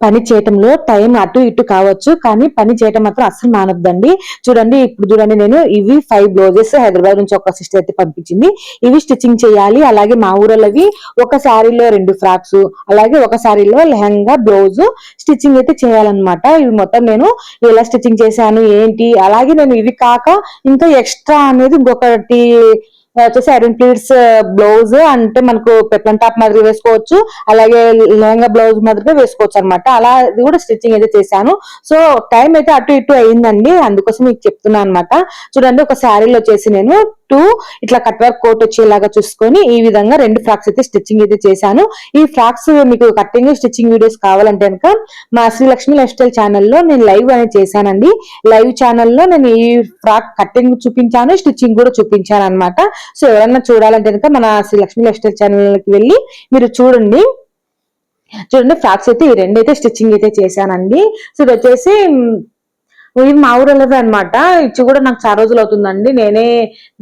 పని చేయటంలో టైం అటు ఇటు కావచ్చు కానీ పని చేయటం మాత్రం అస్సలు మానొద్దండి. చూడండి ఇప్పుడు చూడండి నేను ఇవి ఫైవ్ బ్లౌజెస్ హైదరాబాద్ నుంచి ఒక సిస్టర్ అయితే పంపించింది. ఇవి స్టిచ్చింగ్ చేయాలి అలాగే మా ఊరలవి ఒక శారీలో రెండు ఫ్రాక్స్ అలాగే ఒక శారీలో లెహంగా బ్లౌజ్ స్టిచ్చింగ్ అయితే చేయాలన్నమాట. ఇవి మొత్తం నేను ఎలా స్టిచ్చింగ్ చేశాను ఏంటి అలాగే నేను ఇవి కాక ఇంకా ఎక్స్ట్రా అనేది ఇంకొకటి వచ్చేసి ఐరన్ ప్లీట్స్ బ్లౌజ్ అంటే మనకు పెప్పన్ టాప్ మాదిరి వేసుకోవచ్చు. అలాగే లెహంగా బ్లౌజ్ మాదిరిగా వేసుకోవచ్చు అనమాట అలా ఇది కూడా స్టిచ్చింగ్ అయితే చేశాను. సో టైం అయితే అటు ఇటు అయిందండి. అందుకోసం మీకు చెప్తున్నాను అనమాట చూడండి ఒక శారీలో వచ్చేసి నేను టూ ఇట్లా కట్ వర్క్ కోట్ వచ్చేలాగా చూసుకొని ఈ విధంగా రెండు ఫ్రాక్స్ అయితే స్టిచ్చింగ్ అయితే చేశాను. ఈ ఫ్రాక్స్ మీకు కటింగ్ స్టిచ్చింగ్ వీడియోస్ కావాలంటే కనుక మా శ్రీలక్ష్మి లైఫ్ స్టైల్ ఛానల్లో నేను లైవ్ అనేది చేశానండి. లైవ్ ఛానల్లో నేను ఈ ఫ్రాక్ కటింగ్ చూపించాను స్టిచ్చింగ్ కూడా చూపించాను అనమాట సో ఎవరైనా చూడాలంటే కనుక మన శ్రీలక్ష్మి లైఫ్ స్టైల్ ఛానల్కి వెళ్ళి మీరు చూడండి. చూడండి ఫ్రాక్స్ అయితే ఈ రెండు అయితే స్టిచ్చింగ్ అయితే చేశానండి. సో ఇది వచ్చేసి ఇవి మా ఊరలవే అనమాట ఇచ్చి కూడా నాకు చాలా రోజులు అవుతుందండి. నేనే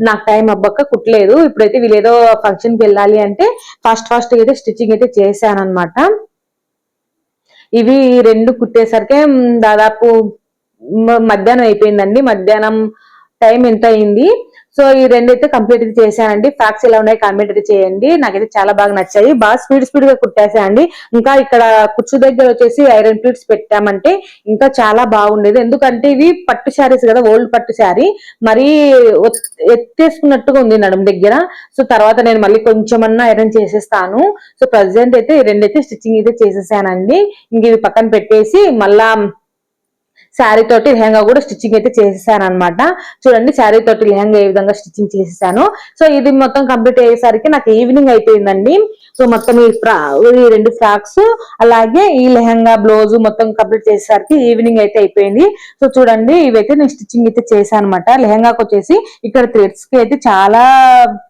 నాకు టైం అవ్వక కుట్టలేదు. ఇప్పుడైతే వీళ్ళేదో ఫంక్షన్కి వెళ్ళాలి అంటే ఫాస్ట్ ఫాస్ట్ అయితే స్టిచ్చింగ్ అయితే చేశాను అనమాట ఇవి రెండు కుట్టేసరికి దాదాపు మధ్యాహ్నం అయిపోయిందండి. మధ్యాహ్నం టైం ఎంత అయింది? సో ఈ రెండైతే కంప్లీట్ చేశానండి. ఫ్యాక్స్ ఎలా ఉన్నాయి కామెంట్ అయితే చేయండి. నాకైతే చాలా బాగా నచ్చాయి. బాగా స్పీడ్ స్పీడ్గా కుట్టేసాయండి ఇంకా ఇక్కడ కుచ్చు దగ్గర వచ్చేసి ఐరన్ ప్లీట్స్ పెట్టామంటే ఇంకా చాలా బాగుండేది. ఎందుకంటే ఇవి పట్టు శారీస్ కదా ఓల్డ్ పట్టు శారీ. మరీ ఎత్తేసుకున్నట్టుగా ఉంది నడుము దగ్గర. సో తర్వాత నేను మళ్ళీ కొంచెమన్నా ఐరన్ చేసేస్తాను. సో ప్రజెంట్ అయితే ఈ రెండైతే స్టిచ్చింగ్ అయితే చేసేసానండి. ఇంక ఇవి పక్కన పెట్టేసి మళ్ళా శారీ తోటి లెహంగా కూడా స్టిచ్చింగ్ అయితే చేసేసాను అనమాట చూడండి శారీ తోటి లెహంగా ఏ విధంగా స్టిచ్చింగ్ చేసేసాను. సో ఇది మొత్తం కంప్లీట్ అయ్యేసరికి నాకు ఈవినింగ్ అయిపోయిందండి. సో మొత్తం ఈ ఫ్రా ఈ రెండు ఫ్రాక్స్ అలాగే ఈ లెహంగా బ్లౌజ్ మొత్తం కంప్లీట్ చేసేసరికి ఈవినింగ్ అయితే అయిపోయింది. సో చూడండి ఇవైతే నేను స్టిచ్చింగ్ అయితే చేశాను అనమాట లెహంగాకి వచ్చేసి ఇక్కడ థ్రెడ్స్కి అయితే చాలా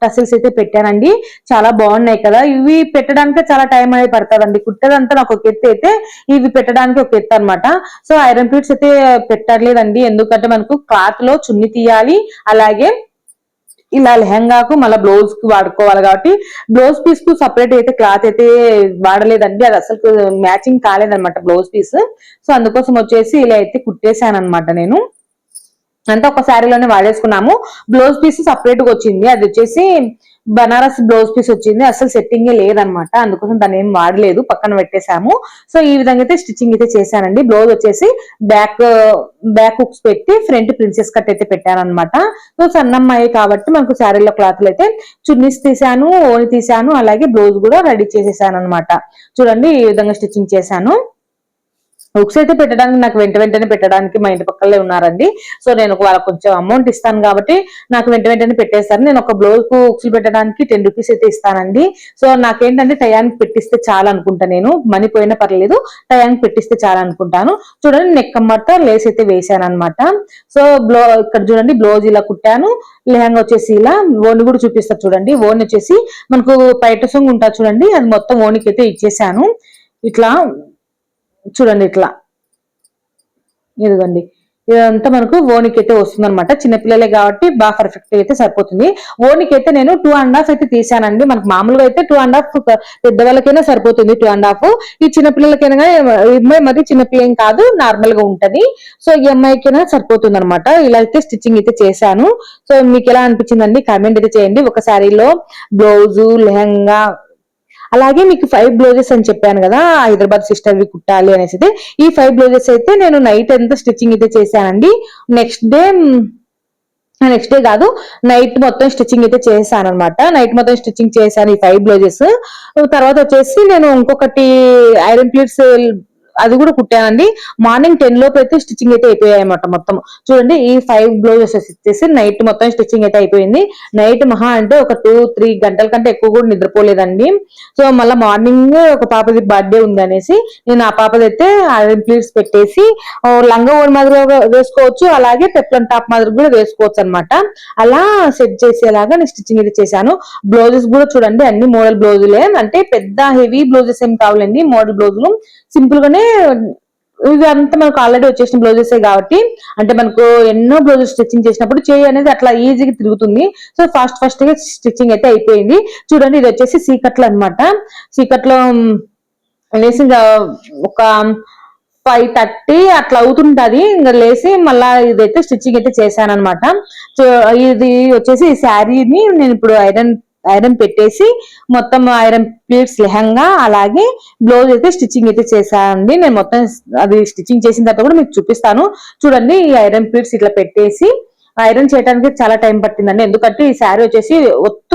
టసిల్స్ అయితే పెట్టానండి. చాలా బాగున్నాయి కదా. ఇవి పెట్టడానికి చాలా టైం అనేది పడుతుందండి. కుట్టదంతా నాకు ఒక ఎత్తు అయితే ఇవి పెట్టడానికి ఒక ఎత్తు అనమాట సో ఐరన్ ప్లీట్స్ అయితే పెట్టలేదండి ఎందుకంటే మనకు క్లాత్లో చున్ని తీయాలి. అలాగే ఇలా లెహంగాకు మళ్ళీ బ్లౌజ్కు వాడుకోవాలి కాబట్టి బ్లౌజ్ పీస్కు సపరేట్ అయితే క్లాత్ అయితే వాడలేదండి. అది అసలు మ్యాచింగ్ కాలేదనమాట బ్లౌజ్ పీస్ సో అందుకోసం వచ్చేసి ఇలా అయితే కుట్టేశాను అనమాట నేను. అంతా ఒక శారీలోనే వాడేసుకున్నాము. బ్లౌజ్ పీస్ సపరేట్గా వచ్చింది. అది వచ్చేసి బనారస్ బ్లౌజ్ పీస్ వచ్చింది అసలు సెట్టింగే లేదనమాట. అందుకోసం దాన్ని ఏం వాడలేదు పక్కన పెట్టేశాము. సో ఈ విధంగా అయితే స్టిచ్చింగ్ అయితే చేశానండి. బ్లౌజ్ వచ్చేసి బ్యాక్ బ్యాక్ హుక్స్ పెట్టి ఫ్రంట్ ప్రిన్సెస్ కట్ అయితే పెట్టాను అనమాట సో సన్నమ్మాయి కాబట్టి మనకు శారీలో క్లాత్లు అయితే చున్నీస్ తీసాను ఓని తీసాను అలాగే బ్లౌజ్ కూడా రెడీ చేసేసాను అనమాట చూడండి ఈ విధంగా స్టిచ్చింగ్ చేశాను. హుక్స్ అయితే పెట్టడానికి నాకు వెంట వెంటనే పెట్టడానికి మా ఇంటి పక్కలే ఉన్నారండి. సో నేను వాళ్ళకి కొంచెం అమౌంట్ ఇస్తాను కాబట్టి నాకు వెంట వెంటనే పెట్టేస్తారు. నేను ఒక బ్లౌజ్కు హుక్స్లు పెట్టడానికి టెన్ రూపీస్ అయితే ఇస్తానండి. సో నాకేంటంటే టయానికి పెట్టిస్తే చాలా అనుకుంటా నేను. మనీ పోయినా పర్లేదు టయానికి పెట్టిస్తే చాలా అనుకుంటాను. చూడండి నెక్ కమ్మర్తో లేస్ అయితే వేసాను అనమాట సో బ్లౌ ఇక్కడ చూడండి బ్లౌజ్ ఇలా కుట్టాను. లెహంగా వచ్చేసి ఇలా ఓన్ కూడా చూపిస్తారు చూడండి. ఓన్ వచ్చేసి మనకు పైట సొంగు ఉంటుంది చూడండి. అది మొత్తం ఓనికి అయితే ఇచ్చేసాను. ఇట్లా చూడండి ఇట్లా. ఇదిగోండి. ఇదంతా మనకు ఓనికి అయితే వస్తుంది అనమాట చిన్నపిల్లలే కాబట్టి బాగా పర్ఫెక్ట్ అయితే సరిపోతుంది. ఓనికి అయితే నేను టూ అండ్ హాఫ్ అయితే తీసానండి మనకు మామూలుగా అయితే టూ అండ్ హాఫ్ పెద్దవాళ్ళకైనా సరిపోతుంది టూ అండ్ హాఫ్ ఈ చిన్నపిల్లలకైనా ఈ అమ్మాయి మరి చిన్నపిల్లం ఏం కాదు నార్మల్గా ఉంటది. సో ఈ అమ్మాయికైనా సరిపోతుంది అనమాట ఇలా అయితే స్టిచ్చింగ్ అయితే చేశాను. సో మీకు ఎలా అనిపించిందండి? కామెంట్ అయితే చేయండి. ఒక శారీలో బ్లౌజు లెహంగా అలాగే మీకు ఫైవ్ బ్లౌజెస్ అని చెప్పాను కదా హైదరాబాద్ సిస్టర్ కుట్టాలి అనేసి. అయితే ఈ ఫైవ్ బ్లౌజెస్ అయితే నేను నైట్ అంతా స్టిచ్చింగ్ అయితే చేశానండి. నెక్స్ట్ డే నెక్స్ట్ డే కాదు నైట్ మొత్తం స్టిచ్చింగ్ అయితే చేశాను అనమాట నైట్ మొత్తం స్టిచ్చింగ్ చేశాను ఈ ఫైవ్ బ్లౌజెస్ తర్వాత వచ్చేసి నేను ఇంకొకటి ఐరన్ ప్లేట్స్ అది కూడా కుట్టానండి. మార్నింగ్ టెన్ లోపు అయితే స్టిచ్చింగ్ అయితే అయిపోయాయి అనమాట మొత్తం. చూడండి ఈ ఫైవ్ బ్లౌజెస్ వచ్చేసి నైట్ మొత్తం స్టిచ్చింగ్ అయితే అయిపోయింది. నైట్ మహా అంటే ఒక టూ త్రీ గంటల కంటే ఎక్కువ కూడా నిద్రపోలేదండి. సో మళ్ళీ మార్నింగ్ ఒక పాపది బర్త్డే ఉంది అనేసి నేను ఆ పాపది అయితే ఐరన్ ప్లీట్స్ పెట్టేసి లంగా ఓడి మాదిరిగా వేసుకోవచ్చు. అలాగే పెప్లన్ టాప్ మాదిరి కూడా వేసుకోవచ్చు అనమాట అలా సెట్ చేసేలాగా నేను స్టిచ్చింగ్ అయితే చేశాను. బ్లౌజెస్ కూడా చూడండి అన్ని మోడల్ బ్లౌజులే అంటే పెద్ద హెవీ బ్లౌజెస్ ఏం కావాలండి. మోడల్ బ్లౌజులు సింపుల్ గానే ఇవి అంతా మనకు ఆల్రెడీ వచ్చేసిన బ్లౌజెస్ కాబట్టి అంటే మనకు ఎన్నో బ్లౌజెస్ స్టిచ్చింగ్ చేసినప్పుడు చేయి అనేది అట్లా ఈజీగా తిరుగుతుంది. సో ఫాస్ట్ ఫాస్ట్గా స్టిచ్చింగ్ అయితే అయిపోయింది. చూడండి ఇది వచ్చేసి సీకట్లు అనమాట సీకట్లో లేసి ఒక ఫైవ్ థర్టీ అట్లా అవుతుంటది. ఇంకా లేసి మళ్ళా ఇదైతే స్టిచ్చింగ్ అయితే చేశాను అనమాట ఇది వచ్చేసి శారీని నేను ఇప్పుడు ఐరన్ ఐరన్ పెట్టేసి మొత్తం ఐరన్ ప్లీట్స్ లెహంగా అలాగే బ్లౌజ్ అయితే స్టిచ్చింగ్ అయితే చేశానండి. నేను మొత్తం అది స్టిచ్చింగ్ చేసిన తర్వాత కూడా మీకు చూపిస్తాను. చూడండి ఈ ఐరన్ ప్లీట్స్ ఇట్లా పెట్టేసి ఐరన్ చేయడానికి చాలా టైం పట్టిందండి. ఎందుకంటే ఈ శారీ వచ్చేసి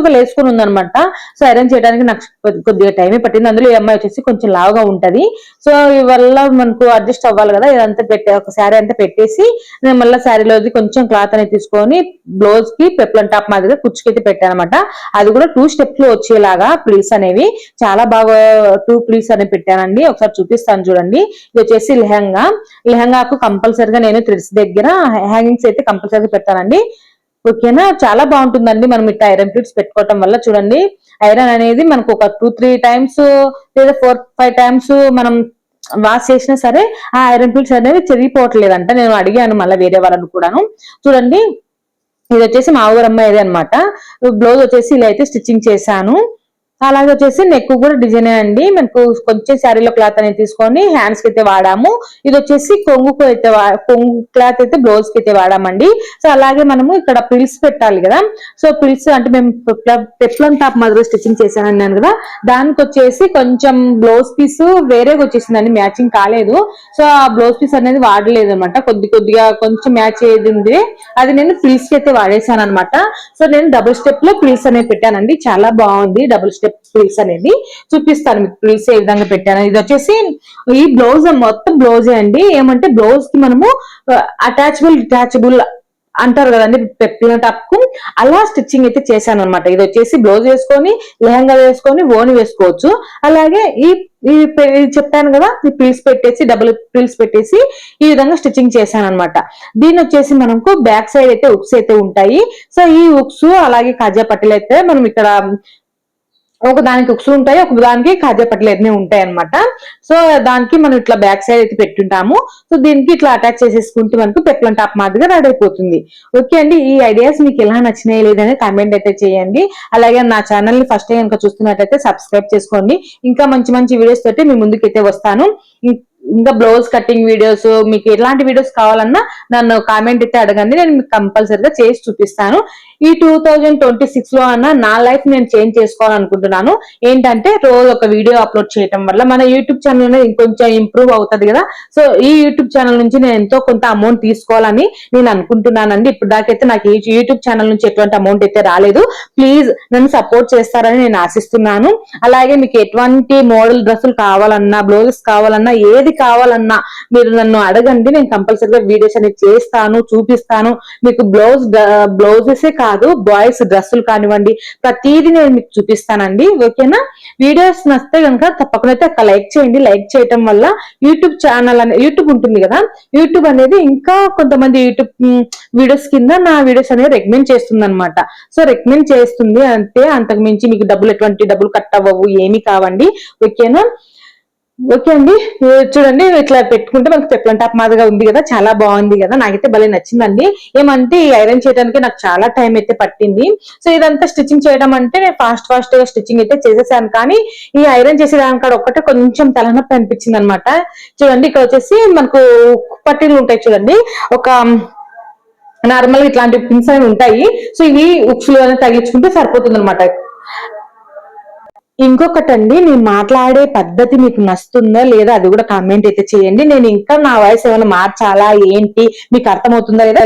ఒత్తుగా లేసుకుని ఉందనమాట సో అరేంజ్ చేయడానికి నాకు కొద్దిగా టైమే పట్టింది. అందులో ఈ అమ్మాయి వచ్చేసి కొంచెం లావుగా ఉంటది. సో ఇవల్ల మనకు అడ్జస్ట్ అవ్వాలి కదా. ఇదంతా పెట్టే ఒక శారీ అంతా పెట్టేసి నేను మళ్ళీ శారీలోది కొంచెం క్లాత్ అనేది తీసుకొని బ్లౌజ్కి పెప్లం టాప్ మాదిరిగా కుచ్చుకైతే పెట్టాను అనమాట అది కూడా టూ స్టెప్స్లో వచ్చేలాగా ప్లీస్ అనేవి. చాలా బాగా టూ ప్లీస్ అనేవి పెట్టానండి. ఒకసారి చూపిస్తాను చూడండి. ఇది వచ్చేసి లెహంగా. లెహంగాకు కంపల్సరిగా నేను థ్రెడ్స్ దగ్గర హ్యాంగింగ్స్ అయితే కంపల్సరిగా పెట్టాను ఓకేనా చాలా బాగుంటుందండి మనం ఇట్లా ఐరన్ ప్లేట్స్ పెట్టుకోవటం వల్ల. చూడండి ఐరన్ అనేది మనకు ఒక టూ త్రీ టైమ్స్ లేదా ఫోర్ ఫైవ్ టైమ్స్ మనం వాష్ చేసినా సరే ఆ ఐరన్ ప్లేట్స్ అనేవి చెరిగిపోవట్లేదంట. నేను అడిగాను మళ్ళీ వేరే వాళ్ళని కూడాను. చూడండి ఇది వచ్చేసి మా ఊరమ్మాయిది అనమాట బ్లౌజ్ వచ్చేసి ఇలా అయితే స్టిచ్చింగ్ చేశాను. అలాగే వచ్చేసి నెక్ కూడా డిజైన్ అండి. మనకు కొంచెం శారీలో క్లాత్ అనేది తీసుకొని హ్యాండ్స్కి అయితే వాడాము. ఇది వచ్చేసి కొంగుకు అయితే కొంగు క్లాత్ అయితే బ్లౌజ్కి అయితే వాడామండి. సో అలాగే మనము ఇక్కడ పిల్స్ పెట్టాలి కదా. సో పిల్స్ అంటే మేము పెప్లం టాప్ మాదిరి స్టిచ్చింగ్ చేశాను కదా. దానికి వచ్చేసి కొంచెం బ్లౌజ్ పీస్ వేరేగా వచ్చేసిందండి. మ్యాచింగ్ కాలేదు. సో ఆ బ్లౌజ్ పీస్ అనేది వాడలేదు అనమాట కొద్ది కొద్దిగా కొంచెం మ్యాచ్ అయ్యేది ఉంది. అది నేను పిల్స్కి అయితే వాడేసాను అనమాట సో నేను డబుల్ స్టెప్లో పిల్స్ అనేది పెట్టానండి. చాలా బాగుంది. డబుల్ స్టెప్ ఫ్రిల్స్ అనేది చూపిస్తాను మీకు ఫ్రిల్స్ ఏ విధంగా పెట్టాను. ఇది వచ్చేసి ఈ బ్లౌజ్ మొత్తం బ్లౌజే అండి. ఏమంటే బ్లౌజ్కి మనము అటాచబుల్ డిటాచబుల్ అంటారు కదండి పెప్పిన టాప్ అలా స్టిచ్చింగ్ అయితే చేశాను అనమాట ఇది వచ్చేసి బ్లౌజ్ వేసుకొని లెహంగా వేసుకొని ఓని వేసుకోవచ్చు. అలాగే ఈ చెప్పాను కదా ఈ పిల్స్ పెట్టేసి డబుల్ పిల్స్ పెట్టేసి ఈ విధంగా స్టిచ్చింగ్ చేశాను అనమాట దీని వచ్చేసి మనకు బ్యాక్ సైడ్ అయితే ఉక్స్ అయితే ఉంటాయి. సో ఈ ఉక్స్ అలాగే కాజా పట్టెలు అయితే మనం ఇక్కడ ఒక దానికి ఉక్స్ ఉంటాయి ఒక దానికి పట్ల ఎన్ని ఉంటాయి అనమాట సో దానికి మనం ఇట్లా బ్యాక్ సైడ్ అయితే పెట్టుంటాము. సో దీనికి ఇట్లా అటాచ్ చేసేసుకుంటే మనకు పెప్లం టాప్ మాదిరిగా రెడీ అయిపోతుంది. ఓకే అండి ఈ ఐడియాస్ మీకు ఎలా నచ్చినాయి లేదని కామెంట్ అయితే చేయండి. అలాగే నా ఛానల్ని ఫస్ట్ కనుక చూస్తున్నట్లయితే సబ్స్క్రైబ్ చేసుకోండి. ఇంకా మంచి మంచి వీడియోస్ తోటి మీ ముందుకైతే వస్తాను. ఇంకా బ్లౌజ్ కటింగ్ వీడియోస్ మీకు ఎలాంటి వీడియోస్ కావాలన్నా నన్ను కామెంట్ అయితే అడగండి. నేను మీకు కంపల్సరిగా చేసి చూపిస్తాను. ఈ టూ థౌజండ్ ట్వంటీ సిక్స్లో అన్న నా లైఫ్ నేను చేంజ్ చేసుకోవాలనుకుంటున్నాను. ఏంటంటే రోజు ఒక వీడియో అప్లోడ్ చేయడం వల్ల మన యూట్యూబ్ ఛానల్ అనేది ఇంకొంచెం ఇంప్రూవ్ అవుతుంది కదా. సో ఈ యూట్యూబ్ ఛానల్ నుంచి నేను ఎంతో కొంత అమౌంట్ తీసుకోవాలని నేను అనుకుంటున్నానండి. ఇప్పుడు దాకైతే నాకు యూట్యూబ్ ఛానల్ నుంచి ఎటువంటి అమౌంట్ అయితే రాలేదు. ప్లీజ్ నన్ను సపోర్ట్ చేస్తారని నేను ఆశిస్తున్నాను. అలాగే మీకు ఎటువంటి మోడల్ డ్రెస్సులు కావాలన్నా బ్లౌజెస్ కావాలన్నా ఏది కావాలన్నా మీరు నన్ను అడగండి. నేను కంపల్సరీగా వీడియోస్ అనేది చేస్తాను చూపిస్తాను. మీకు బ్లౌజ్ బ్లౌజెస్ కాదు బాయ్స్ డ్రెస్సులు కానివ్వండి ప్రతిదీ నేను మీకు చూపిస్తానండి ఓకేనా? వీడియోస్ నచ్చితే కనుక తప్పకుండా అయితే అక్కడ లైక్ చేయండి. లైక్ చేయటం వల్ల యూట్యూబ్ ఛానల్ అనే యూట్యూబ్ ఉంటుంది కదా? యూట్యూబ్ అనేది ఇంకా కొంతమంది యూట్యూబ్ వీడియోస్ కింద నా వీడియోస్ అనేది రికమెండ్ చేస్తుంది అనమాట సో రికమెండ్ చేస్తుంది అంటే అంతకు మించి మీకు డబ్బులు ఎటువంటి డబ్బులు కట్ అవ్వవు ఏమి కావండి ఓకేనా? ఓకే అండి. చూడండి ఇట్లా పెట్టుకుంటే మనకు పెప్లం టాప్ మాదిరిగా ఉంది కదా చాలా బాగుంది కదా నాకైతే భలే నచ్చిందండి. ఏమంటే ఈ ఐరన్ చేయడానికి నాకు చాలా టైం అయితే పట్టింది. సో ఇదంతా స్టిచ్చింగ్ చేయడం అంటే నేను ఫాస్ట్ ఫాస్ట్గా స్టిచ్చింగ్ అయితే చేసేసాను. కానీ ఈ ఐరన్ చేసేదానికాడ ఒక్కటే కొంచెం తలనొప్పి అనిపించింది అనమాట చూడండి ఇక్కడ వచ్చేసి మనకు పట్టీలు ఉంటాయి చూడండి. ఒక నార్మల్ ఇట్లాంటి పిన్స్ అనేవి ఉంటాయి. సో ఇవి ఉక్సులు అనేది తగిలించుకుంటే సరిపోతుంది అనమాట ఇంకొకటండి నేను మాట్లాడే పద్ధతి మీకు నస్తుందా లేదా అది కూడా కామెంట్ అయితే చేయండి. నేను ఇంకా నా వాయిస్ ఏమైనా మార్చాలా ఏంటి మీకు అర్థమవుతుందా లేదా